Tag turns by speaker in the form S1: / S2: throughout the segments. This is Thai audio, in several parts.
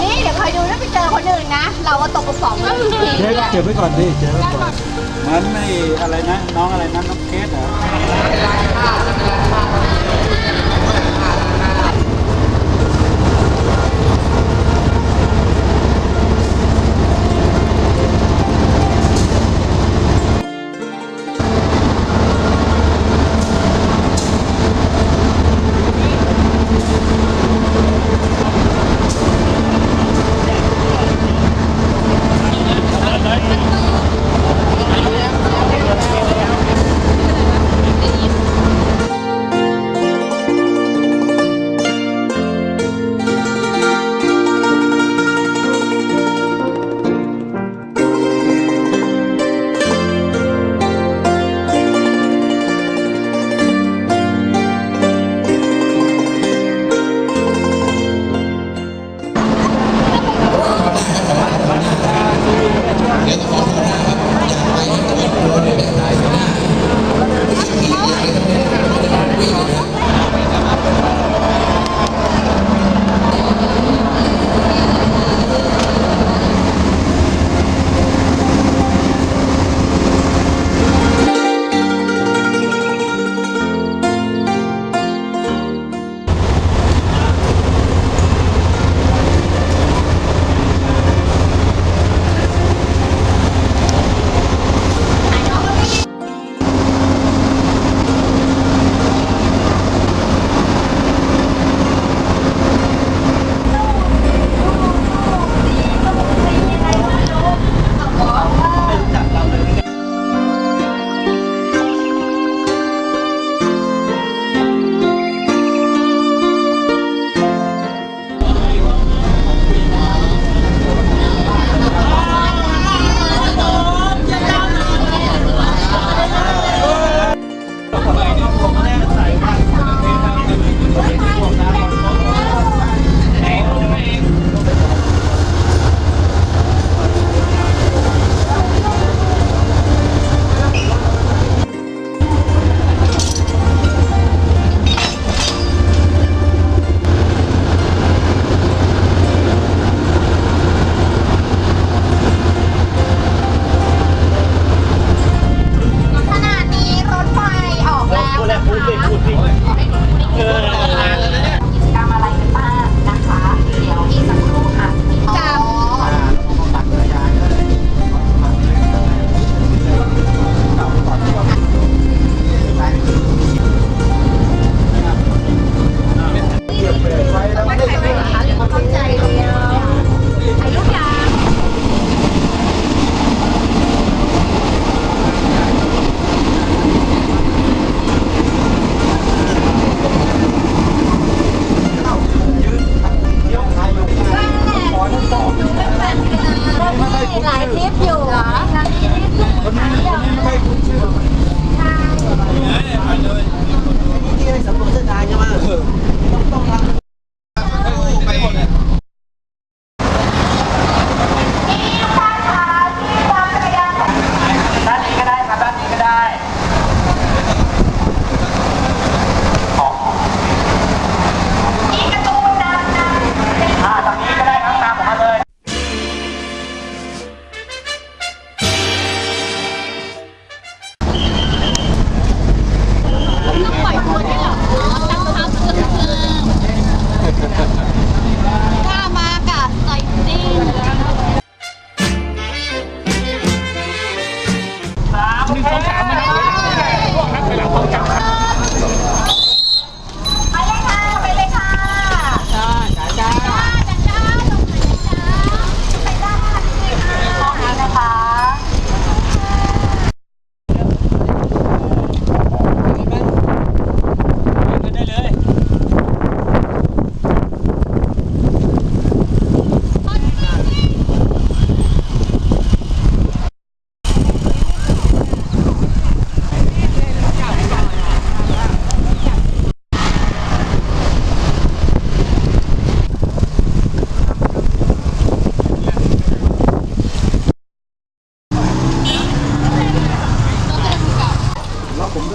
S1: นี่เดี๋ยวคอยดูถ้าไปเจอคนอื่นนะ เราว่าตกกระสองเลย
S2: เจ๊
S1: เนี่ย
S2: เก็บไปก่อนดิเจ๊ไว้ก่อนเหมืนไอ้อะไรนะน้องอะไรนะน้องเคสเหรอ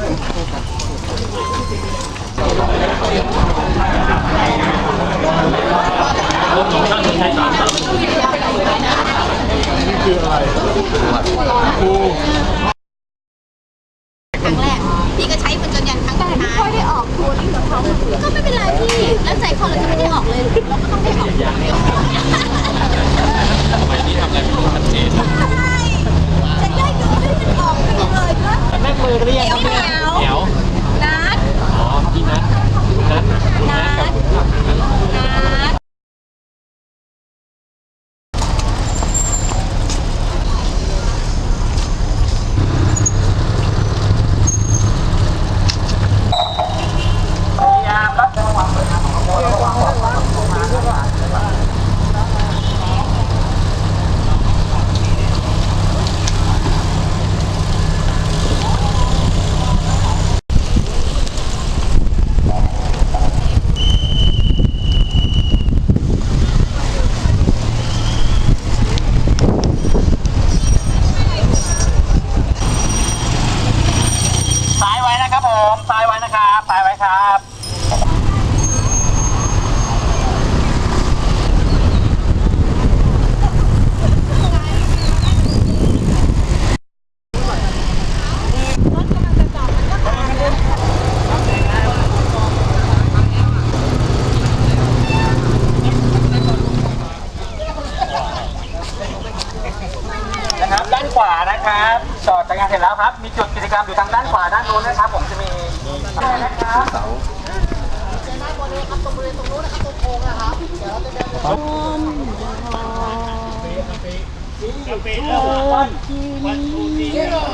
S2: นี่คืออะ
S1: ไรครั้งแรกพี่ก็ใช้มันจนยันครั้งสุดท้ายไม่ได้ออกทัวร์ที่กับเขาก็ไม่เป็นไรพี่แล้วใจคอเราจะไม่ได้ออกเลยเราก็ต้องได้ออก
S3: ทำไมพี่ทำอะไรไม่รู้ชัดเจ
S1: อกเลยนะ
S3: แม่มือเรียกครับ
S1: เหนียว
S3: เหนียว
S1: นัด
S3: อ๋อพี่นัทนัทคุณนัทกับคุณขับนัท
S1: นัด
S3: ซ้ายไว้นะครับผมซ้ายไว้นะครับซ้ายไว้ครับ นะครับด้านขวานะครับ จอดจักรยานเสร็จแล้วครับ มีจุดกิจกรรมอยู่ทางด้านขวาด้านโน้นนะครับ ผมจะมีนะครับ
S4: เสา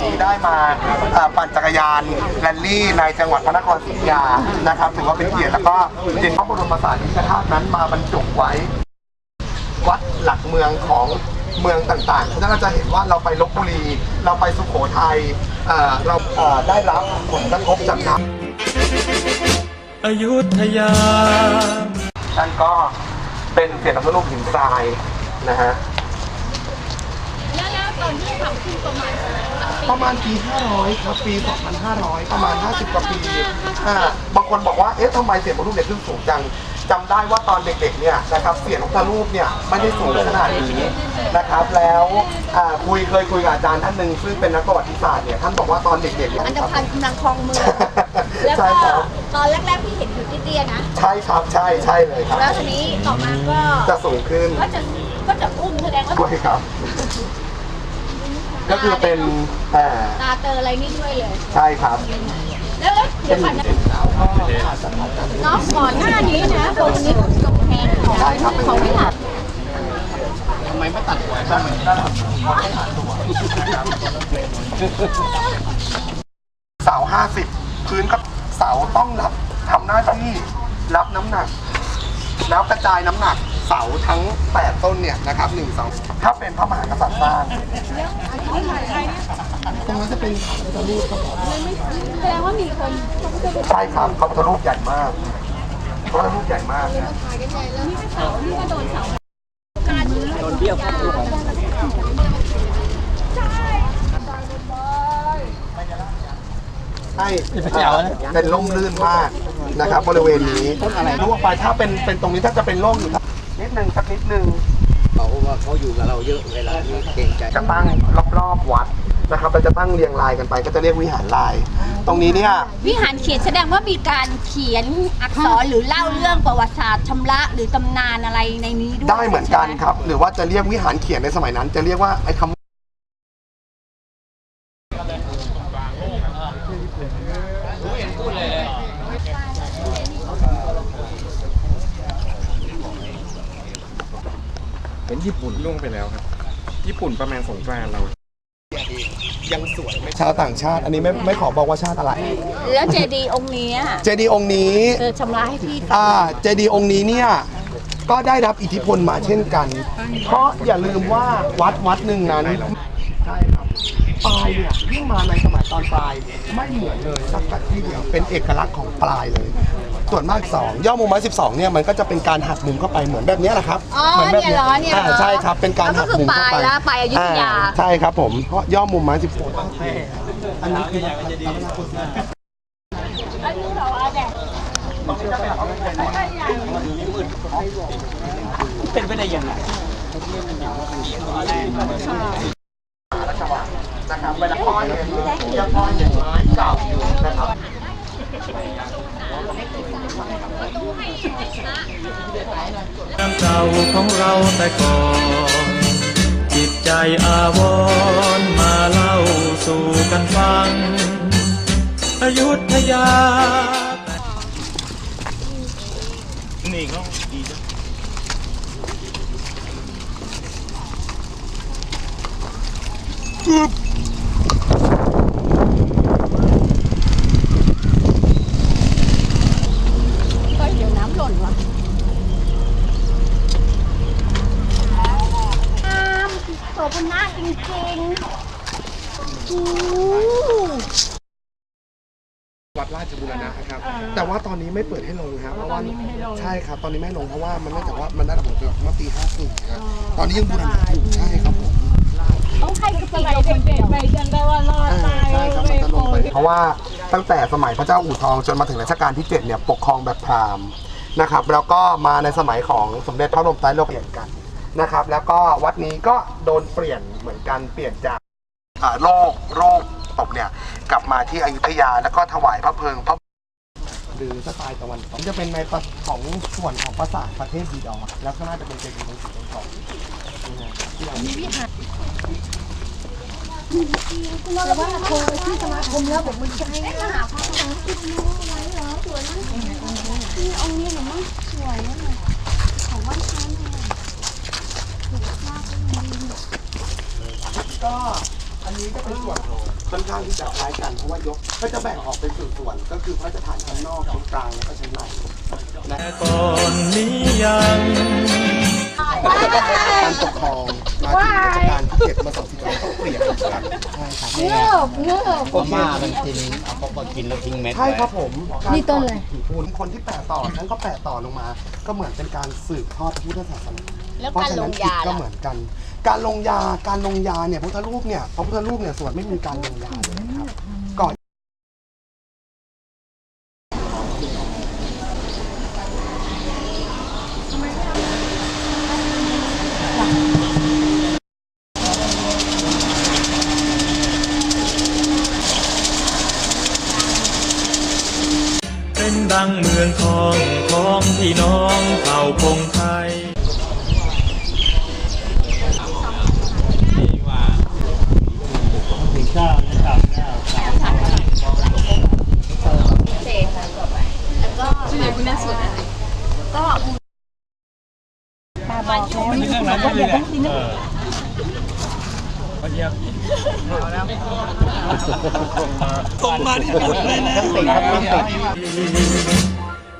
S5: ที่ได้มาปั่นจักรยานแรลลี่ในจังหวัดพระนครศรีอยุธยานะครับถือว่าเป็นเกียรติแล้วก็จริงๆพระบรมสารีริกธาตุนั้นมาบรรจุไว้ วัดหลักเมืองของ เมืองต่างๆฉะนั้นเราจะเห็นว่าเราไปลบบุรี เราไปสุโขทัยเอ่อเราเอ่อได้รับผลกระทบจากน้ำ
S6: อยุธยา
S5: นั่นก็เป็นเศษพระรูปหินทรายนะฮะ
S1: แล้วแล้วตอนที่ทำขึ้นประมาณ
S5: ประมาณปี 500 ครับ ปี 2,500 ประมาณ 50 กว่าปีอ่าบางคนบอกว่า เอ๊ะทำไมเสียงพระรูปเนี่ยขึ้นสูงจัง จำได้ว่าตอนเด็กๆเนี่ยนะครับเสียงพระรูปเนี่ยไม่ได้สูงขนาดนี้นะครับ แล้วอ่าคุยเคยคุยกับอาจารย์ท่านหนึ่งซึ่งเป็นนักประวัติศาสตร์เนี่ยท่านบอกว่าตอนเด็กๆเนี่ย
S1: อันดพันธ์กำลังคลองเมืองแล้ว
S5: ใช่
S1: ก็
S5: ครับ
S1: ตอนแรกๆพี่เห็นอยู่ที่เตี้ยๆนะ
S5: ใช่ครับใช่ใช่เลยครับ
S1: แล้วทีนี้ต่อมาก็
S5: จะสูงขึ้น
S1: ก็จะก็จะอุ้มแสดงว่า
S5: ด้วยครับ ก็คือเป็นอ่า
S1: ตาเตออะไรนี่ด้วยเลย
S5: ใช่ครับ
S1: แล้วเดี๋ยวก่อนนะน้องก่อนหน้านี้นะตรงนี้กำแพงของ
S5: ใช่ครับ
S1: ของไม่ตัดหลับ
S5: เสาห้าสิบพื้นก็เสาต้องรับทำหน้าที่รับน้ำหนักแล้วกระจายน้ำหนักเสาทั้ง 8 ต้นเนี่ยนะครับหนึ่งเสาถ้าเป็นพระมหากษัตริย์สร้าง ตรงนั้นจะเป็นพระพุทธรูปครับผม
S1: แสดงว่ามีคน
S5: ใช่ครับพระพุทธรูปใหญ่มากพระพุทธรูปใหญ่มากนะ
S1: เสาที่ว่าโดนเสา
S5: ใช่เป็นร่มรื่นมากนะครับบริเวณนี้ต้นอะไรทั่วไปถ้าเป็นเป็นตรงนี้ถ้าจะเป็นร่มอยู่นิดนึงสักนิดนึง
S4: เขาว่าเขาอยู่กับเราเยอะเวลานี้เก่งใจ
S5: จะตั้งรอบๆวัดนะครับเราจะตั้งเรียงรายกันไป ก็จะเรียกวิหารลาย ตรงนี้เนี่ย
S1: วิหารเขียนแสดงว่ามีการเขียนอักษรหรือเล่าเรื่องประวัติศาสตร์ชำระหรือตำนานอะไรในนี้ด้วย
S5: ได้เหมือนกันครับ หรือว่าจะเรียกวิหารเขียนในสมัยนั้น จะเรียกว่าไอ้คำ
S7: เป็นญี่ปุ่นล่วงไปแล้วครับ ญี่ปุ่นประมาณสงกรานต์เรา
S5: ยังสวยชาวต่างชาติ อันนี้ไม่ไม่ขอบอกว่าชาติอะไร
S1: แล้วเจดีย์องค์เนี้ย
S5: เจดีย์องค์นี้
S1: เออชำระให้พี่
S5: อ่าเจดีย์องค์นี้เนี่ยก็ได้รับอิทธิพลมาเช่นกัน เพราะอย่าลืมว่าวัดวัดหนึ่งนั้นใช่ครับปลายเนี่ยยิ่งมาในสมัยตอนปลาย ไม่เหมือนเลยสักกัดที่เดียวเป็นเอกลักษณ์ของปลายเลย ส่วนมาก2ย่อมุมไม้12เนี่ยมันก็จะเป็นการหักมุมเข้าไปเหมือนแบบเนี้ยแหละครับ
S1: อ๋อ
S5: เหมืแบบ
S1: เนี่ยเหรอเนี่ยเหรอ
S5: อ่าใช่ครับเป็นการหักมุมเข้าไป
S1: ก็คือปลายละปลายอยุธยา
S5: อ่ใช่ครับผมเพราะย่อมุมไม้12อันนั้นคือ
S3: เป็นไปได้ยังไง
S5: นะครับเวลาพ่อเห็นยังพ่อเห็นไม้เก่าอยู่นะครับ
S6: น้ำเก่าของเราแต่ก่อน จิตใจอาวรมาเล่าสู่กันฟัง อยุธยา
S1: ก็เดี๋ยวน้ำหล่นว่ะอามโสภณะจริงๆอู้
S5: วัดราชบุรณะครับ แต่ ว่าตอนนี้ไม่เปิดให้ลงครับเพราะว่าใช่ครับ ตอนนี้ไม่ให้ลงเพราะว่ามันเนื่องจากว่ามันได้ระบบเมื่อปี54ครับตอนนี้ยังบูรณะอยู่ใช่ครับผม
S1: ต้องให้กระติกเราคนเดียว
S5: ใช่ครับมันจะลงไปเพราะว่าตั้งแต่สมัยพระเจ้าอู่ทองจนมาถึงรัชกาลที่7เนี่ยปกครองแบบพราหมณ์นะครับ แล้วก็มาในสมัยของสมเด็จพระบรมไตรโลกเปลี่ยนกันนะครับ แล้วก็วัดนี้ก็โดนเปลี่ยนเหมือนกันเปลี่ยนจากอ่าโรคโรคตกเนี่ยกลับมาที่อยุธยาแล้วก็ถวายพระเพลิงพระ หรือสไตล์ตะวันตกจะเป็นในปะของส่วนของปราสาทประเทศดีดอร์แล้วก็น่าจะเป็นเจดีย์ของสีทอง
S1: แต่ว่าโทรที่สมาคมแล้วผมมันใจไม่หาความรักที่น้ไว้เหรอสวยนะนี่องค์นี้หนูมั่งสวยนะของวันช้างเนี่ยถูกมากเลย
S5: ก็อันนี้ก็เป็นส่วน อนข้างที่จะคล้ายกันเพราะว่ายกก็จะแบ่งออกเป็นส่วนๆก็คือพระราชฐานชั้นนอกชั้นกลางแล้วก็ชั้นใน
S6: แต่ก่อนนี้ยัง
S5: การปกครองมาถึงรัชกาลที่เจ็ดมาสองสิบปีต้องเปลี่ยนกันใช่ครับ
S1: เงือบเงือบ
S4: พม่ามันกินเอาเขาก็กินแล้วทิ้งเม็ด
S5: ใช่ครับ
S4: ไว้
S5: ผมนี่ต้นเลยคุณคนที่แปะต่อฉันก็แปะต่อลงมา ก็เหมือนเป็นการสืบทอดพระพุทธศาสนา
S1: แล้ว
S5: เพราะ
S1: การ
S5: ฉะ
S1: ล
S5: นั้น
S1: ง
S5: จิต
S1: ยา
S5: ก็
S1: ล่ะ
S5: เหมือนกัน การลงยาการลงยาเนี่ยพระพุทธรูปเนี่ยพระพุทธรูปเนี่ยสวดไม่มีการลงยาเลย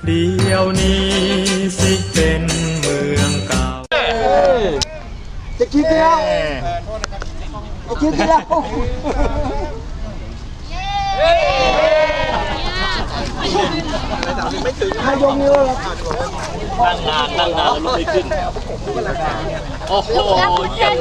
S6: เดีย
S1: วนี้
S6: สิเป็นเมืองเก่า
S5: จะคิดแล้วจะคิดแล้วไม่ยกนิ้วเลย
S4: นั่งนานนั่งนานแล้วไม่ขึ้น โอ้โหเยี่ยม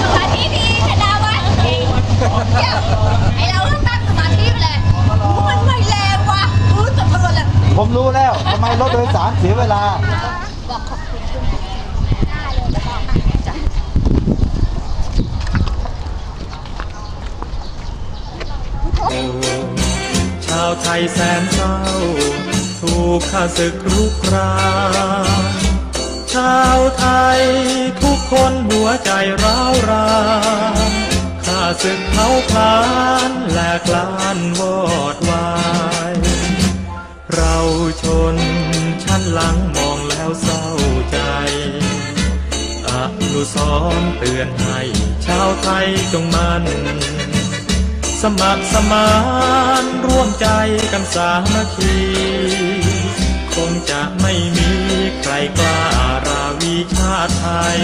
S1: สมาธิดีชนะวะเก่งเยี่ยมไอเราต้องตั้งสมาธิไปเลยมันไม่แรงว่ะรู้จักมันเลย
S4: ผมรู้แล้วทำไมรถโดยสารเสียเวลา
S1: บอกขอบคุณคุณได้เลยแล้วก็จ้ะ
S6: ชาวไทยแสนเศร้า ถูกข้า ศึกรุกรานชาวไทยทุกคนหัวใจร้าวรานศึกเผาพลานแหลกลานวอดวาย เราชนชั้นหลังมองแล้วเศร้าใจอนุสร์เตือนให้ชาวไทยจงมันสมัครสมานร่วมใจกันสามัคคี คงจะไม่มีใครกล้าราวีชาติไทย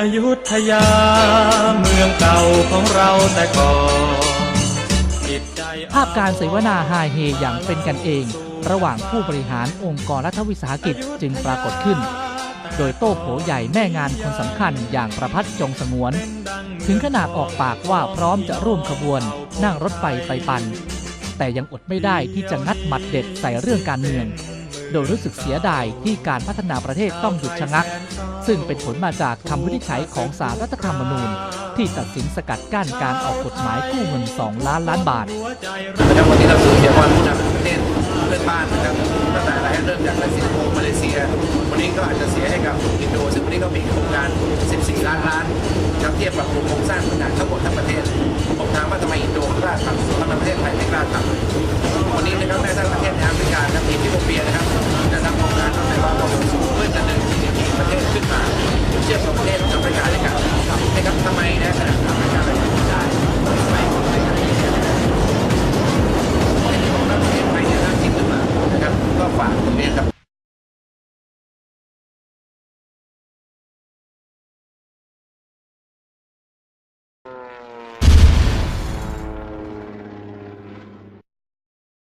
S6: อยุธยา การ
S8: เสวนาฮาเฮอย่างเป็นกันเอง ระหว่างผู้บริหารองค์กรรัฐวิสาหกิจจึงปรากฏขึ้น โดยโต้โผใหญ่แม่งานคนสำคัญอย่างประพัฒจงสงวน ถึงขนาดออกปากว่าพร้อมจะร่วมขบวน นั่งรถไฟไปปัน แต่ยังอดไม่ได้ที่จะงัดหมัดเด็ดใส่เรื่องการเมืองโดยรู้สึกเสียดายที่การพัฒนาประเทศต้องหยุดชะงัก ซึ่งเป็นผลมาจากคำวินิจฉัยของสารรัฐธรรมนูญ ที่ตัดสินสกัดกั้นการออกกฎหมายกู้เงิน 2 ล้านล้านบาท
S9: นะครับวันนี้เราสูญเสียความผู้นำประเทศเพื่อนบ้านนะครับตั้งแต่อะไรเริ่มจากสิงคโปร์มาเลเซีย วันนี้ก็อาจจะเสียให้กับอินโดซึ่งวันนี้ก็มีโครงการ 14 ล้านล้านครับเทียบกับโครงสร้างพื้นฐานทั้งหมดทั้งประเทศผมถามว่าทำไมอินโดกล้าทำทำไมประเทศไทยไม่กล้าทำ